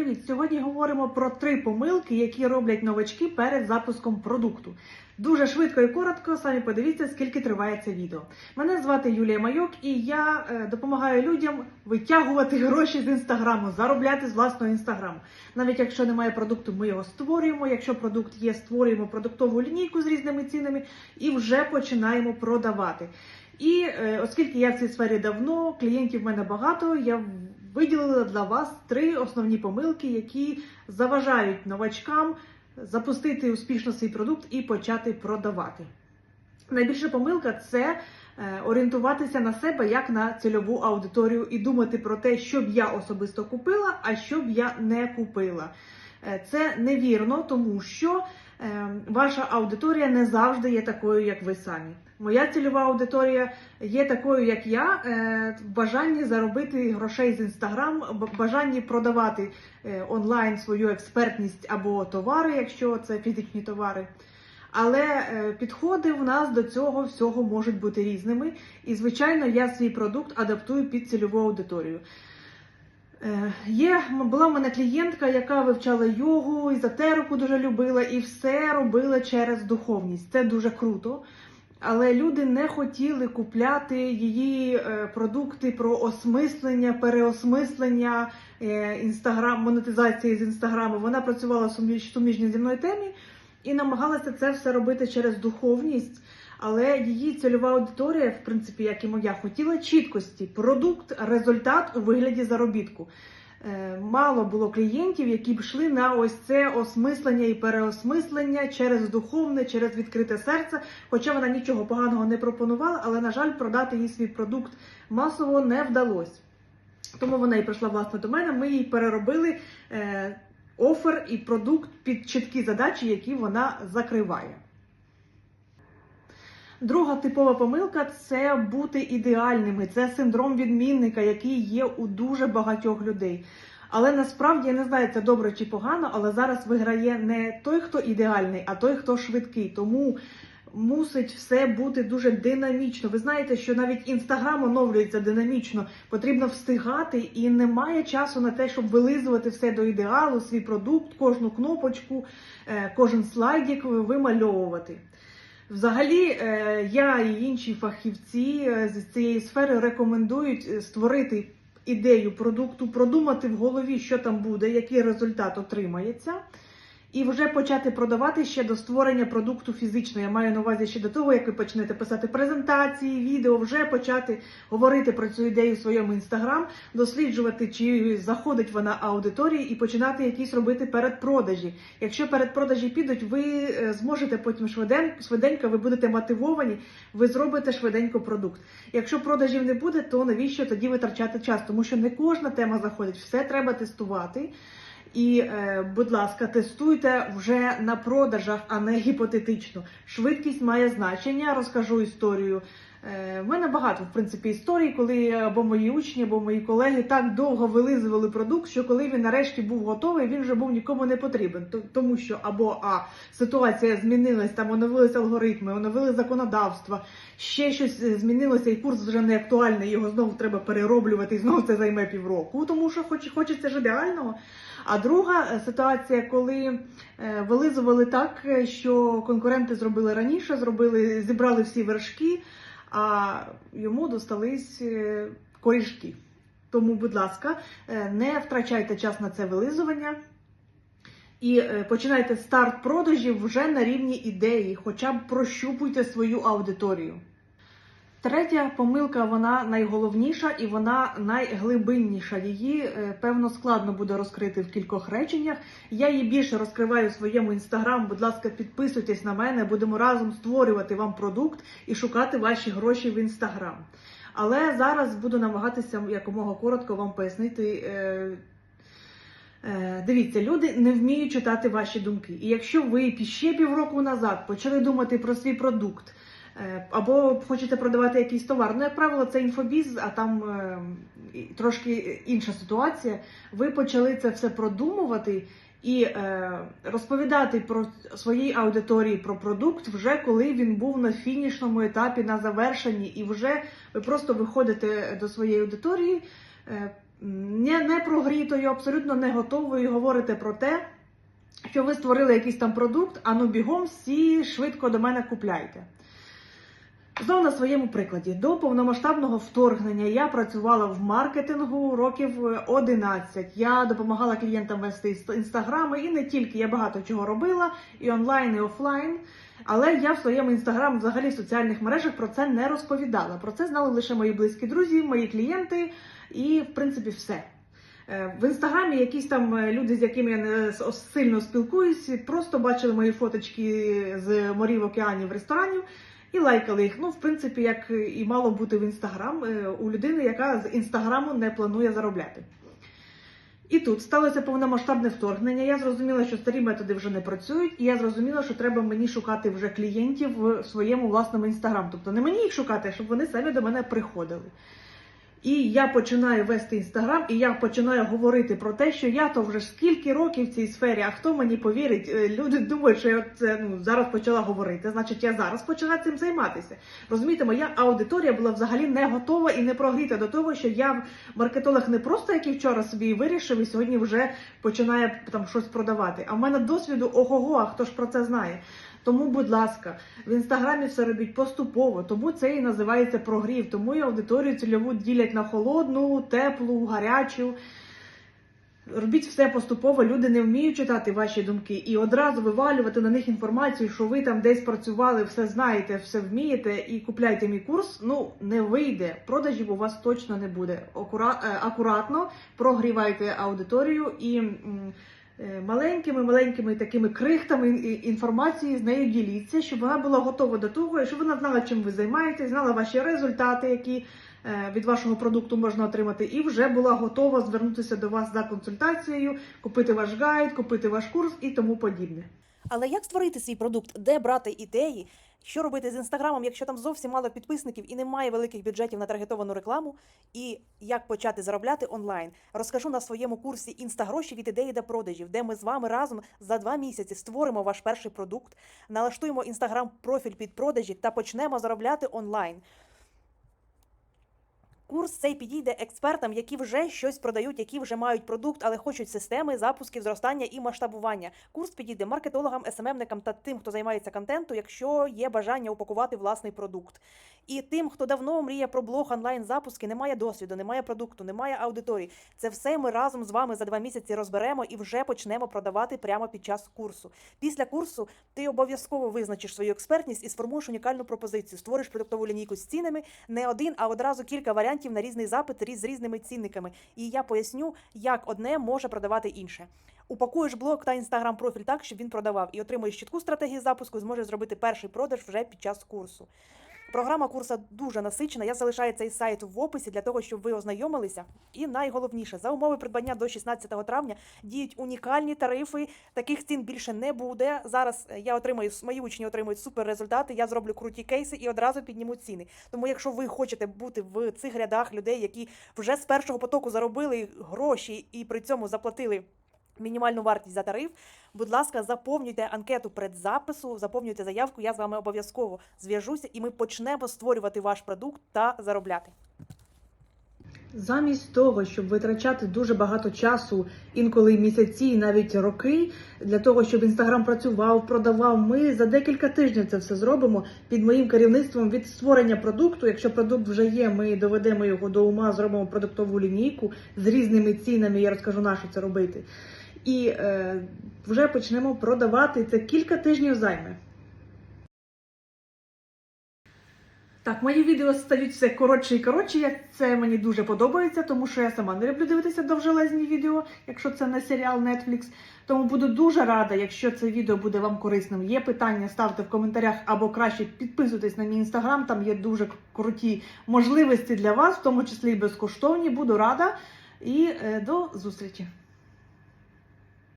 Привіт! Сьогодні говоримо про три помилки, які роблять новачки перед запуском продукту. Дуже швидко і коротко, самі подивіться, скільки триває це відео. Мене звати Юлія Майок, і я е, допомагаю людям витягувати гроші з інстаграму, заробляти з власного інстаграму. Навіть якщо немає продукту, ми його створюємо. Якщо продукт є, створюємо продуктову лінійку з різними цінами і вже починаємо продавати. І е, оскільки я в цій сфері давно, клієнтів в мене багато, я виділила для вас три основні помилки, які заважають новачкам запустити успішно свій продукт і почати продавати. Найбільша помилка це е, орієнтуватися на себе як на цільову аудиторію і думати про те, що б я особисто купила, а що б я не купила. Е, Це невірно, тому що ваша аудиторія не завжди є такою, як ви самі. Моя цільова аудиторія є такою, як я, е, в бажанні заробити грошей з інстаграм, в бажанні продавати е, онлайн свою експертність або товари, якщо це фізичні товари. Але е, підходи в нас до цього всього можуть бути різними. І, звичайно, я свій продукт адаптую під цільову аудиторію. Е, Є, була в мене клієнтка, яка вивчала йогу, езотерику дуже любила і все робила через духовність. Це дуже круто. Але люди не хотіли купляти її е, продукти про осмислення, переосмислення е, інстаграм, монетизації з інстаграму. Вона працювала в суміж- суміжній зі мною темі і намагалася це все робити через духовність. Але її цільова аудиторія, в принципі, як і моя, хотіла чіткості, продукт, результат у вигляді заробітку. Е, Мало було клієнтів, які б йшли на ось це осмислення і переосмислення через духовне, через відкрите серце. Хоча вона нічого поганого не пропонувала, але, на жаль, продати їй свій продукт масово не вдалося. Тому вона і прийшла власне до мене. Ми їй переробили е, офер і продукт під чіткі задачі, які вона закриває. Друга типова помилка це бути ідеальними. Це синдром відмінника, який є у дуже багатьох людей. Але насправді я не знаю, це добре чи погано, але зараз виграє не той, хто ідеальний, а той, хто швидкий. Тому мусить все бути дуже динамічно. Ви знаєте, що навіть інстаграм оновлюється динамічно. Потрібно встигати, і немає часу на те, щоб вилизувати все до ідеалу, свій продукт, кожну кнопочку, е, кожен слайдик вимальовувати. Взагалі, е, я і інші фахівці е, з цієї сфери рекомендують е, створити ідею продукту, продумати в голові, що там буде, який результат отримається, і вже почати продавати ще до створення продукту фізично. Я маю на увазі ще до того, як ви почнете писати презентації, відео, вже почати говорити про цю ідею в своєму інстаграм, досліджувати, чи заходить вона аудиторії, і починати якісь робити передпродажі. Якщо передпродажі підуть, ви е, зможете потім швиденько, швиденько, ви будете мотивовані, ви зробите швиденько продукт. Якщо продажів не буде, то навіщо тоді витрачати час? Тому що не кожна тема заходить, все треба тестувати. І, е, будь ласка, тестуйте вже на продажах, а не гіпотетично. Швидкість має значення. Розкажу історію. Е, в мене багато, в принципі, історій, коли або мої учні, або мої колеги так довго вилизували продукт, що коли він нарешті був готовий, він вже був нікому не потрібен. Тому що або а ситуація змінилась, там оновились алгоритми, оновили законодавство, ще щось е, змінилося, і курс вже не актуальний. Його знову треба перероблювати, і знову це займе півроку. Тому що хоч хочеться ж ідеального. А друга е, ситуація, коли е, вилизували так, е, що конкуренти зробили раніше, зробили, зібрали всі вершки, а йому достались е, корішки. Тому, будь ласка, е, не втрачайте час на це вилизування. І е, починайте старт продажів вже на рівні ідеї, хоча б прощупуйте свою аудиторію. Третя помилка, вона найголовніша і вона найглибинніша. Її, е, певно, складно буде розкрити в кількох реченнях. Я її більше розкриваю в своєму інстаграм. Будь ласка, підписуйтесь на мене, будемо разом створювати вам продукт і шукати ваші гроші в інстаграм. Але зараз буду намагатися якомога коротко вам пояснити. е, Е, Дивіться, люди не вміють читати ваші думки. І якщо ви ще півроку назад почали думати про свій продукт, або хочете продавати якийсь товар, ну, як правило, це інфобіз, а там е, трошки інша ситуація. Ви почали це все продумувати і е, розповідати про своїй аудиторії про продукт, вже коли він був на фінішному етапі, на завершенні, і вже ви просто виходите до своєї аудиторії. е, не, не прогрітою, абсолютно не готовою, говорите про те, що ви створили якийсь там продукт, а ну бігом всі швидко до мене купляйте. Знову на своєму прикладі. До повномасштабного вторгнення я працювала в маркетингу років е, 11. Я допомагала клієнтам вести інстаграми і не тільки. Я багато чого робила, і онлайн, і офлайн. Але я в своєму інстаграм, взагалі в соціальних мережах про це не розповідала. Про це знали лише мої близькі друзі, мої клієнти, і в принципі все. Е, В інстаграмі якісь там е, люди, з якими я не сильно спілкуюсь, просто бачили мої фоточки з морів океанів ресторанів і лайкали їх. Ну, в принципі, як і мало бути в інстаграм е, у людини, яка з інстаграму не планує заробляти. І тут сталося повномасштабне вторгнення. Я зрозуміла, що старі методи вже не працюють, і я зрозуміла, що треба мені шукати вже клієнтів в своєму власному інстаграм. Тобто не мені їх шукати, а щоб вони самі до мене приходили. І я починаю вести інстаграм, і я починаю говорити про те, що я то вже скільки років в цій сфері, а хто мені повірить? Е, Люди думають, що я це ну зараз почала говорити. Значить, я зараз почала цим займатися. Розумієте, моя аудиторія була взагалі не готова і не прогріта до того, що я маркетолог не просто який вчора собі вирішив і сьогодні вже починає там щось продавати. А в мене досвіду ого-го, а хто ж про це знає? Тому, будь ласка, в інстаграмі все робіть поступово, тому це і називається прогрів. Тому і аудиторію цільову ділять на холодну, теплу, гарячу. Робіть все поступово, люди не вміють читати ваші думки і одразу вивалювати на них інформацію, що ви там десь працювали, все знаєте, все вмієте, і купляйте мій курс. Ну не вийде. Продажів у вас точно не буде. Е, Акуратно прогрівайте аудиторію і м, е, маленькими, маленькими такими крихтами інформації з нею діліться, щоб вона була готова до того, щоб вона знала, чим ви займаєтесь, знала ваші результати, які е, від вашого продукту можна отримати, і вже була готова звернутися до вас за консультацією, купити ваш гайд, купити ваш курс і тому подібне. Але як створити свій продукт, де брати ідеї, що робити з інстаграмом, якщо там зовсім мало підписників і немає великих бюджетів на таргетовану рекламу, і як почати заробляти онлайн? Розкажу на своєму курсі інстагроші від ідеї до продажів, де ми з вами разом за два місяці створимо ваш перший продукт, налаштуємо інстаграм профіль під продажі та почнемо заробляти онлайн. Курс цей підійде експертам, які вже щось продають, які вже мають продукт, але хочуть системи запусків, зростання і масштабування. Курс підійде маркетологам, СММникам та тим, хто займається контенту, якщо є бажання упакувати власний продукт. І тим, хто давно мріє про блог онлайн запуски, немає досвіду, немає продукту, немає аудиторії. Це все ми разом з вами за два місяці розберемо і вже почнемо продавати прямо під час курсу. Після курсу ти обов'язково визначиш свою експертність і сформуєш унікальну пропозицію. Створиш продуктову лінійку з цінами не один, а одразу кілька варіантів на різний запит з різними цінниками. І я поясню, як одне може продавати інше. Упакуєш блог та інстаграм профіль так, щоб він продавав, і отримуєш чітку стратегію запуску, зможеш зробити перший продаж вже під час курсу. Програма курсу дуже насичена. Я залишаю цей сайт в описі для того, щоб ви ознайомилися. І найголовніше, за умови придбання до 16 травня діють унікальні тарифи. Таких цін більше не буде. Зараз е, я отримаю мої учні отримують супер результати. Я зроблю круті кейси і одразу підніму ціни. Тому, якщо ви хочете бути в цих рядах людей, які вже з першого потоку заробили гроші і при цьому заплатили. Мінімальну вартість за тариф. Будь ласка, заповнюйте анкету предзапису, заповнюйте заявку. Я з вами обов'язково зв'яжуся, і ми почнемо створювати ваш продукт та заробляти. Замість того, щоб витрачати дуже багато часу, інколи місяці, навіть роки, для того, щоб інстаграм працював, продавав, ми за декілька тижнів це все зробимо під моїм керівництвом від створення продукту. Якщо продукт вже є, ми доведемо його до ума, зробимо продуктову лінійку з різними цінами. Я розкажу на що це робити. І е, вже почнемо продавати. Це кілька тижнів займе. Так, мої відео стають все коротше і коротше. Це мені дуже подобається, тому що я сама не люблю дивитися довжелезні відео, якщо це не серіал Netflix. Тому буду дуже рада, якщо це відео буде вам корисним. Є питання, ставте в коментарях або краще підписуйтесь на мій інстаграм. Там є дуже круті можливості для вас, в тому числі і безкоштовні. Буду рада і е, до зустрічі.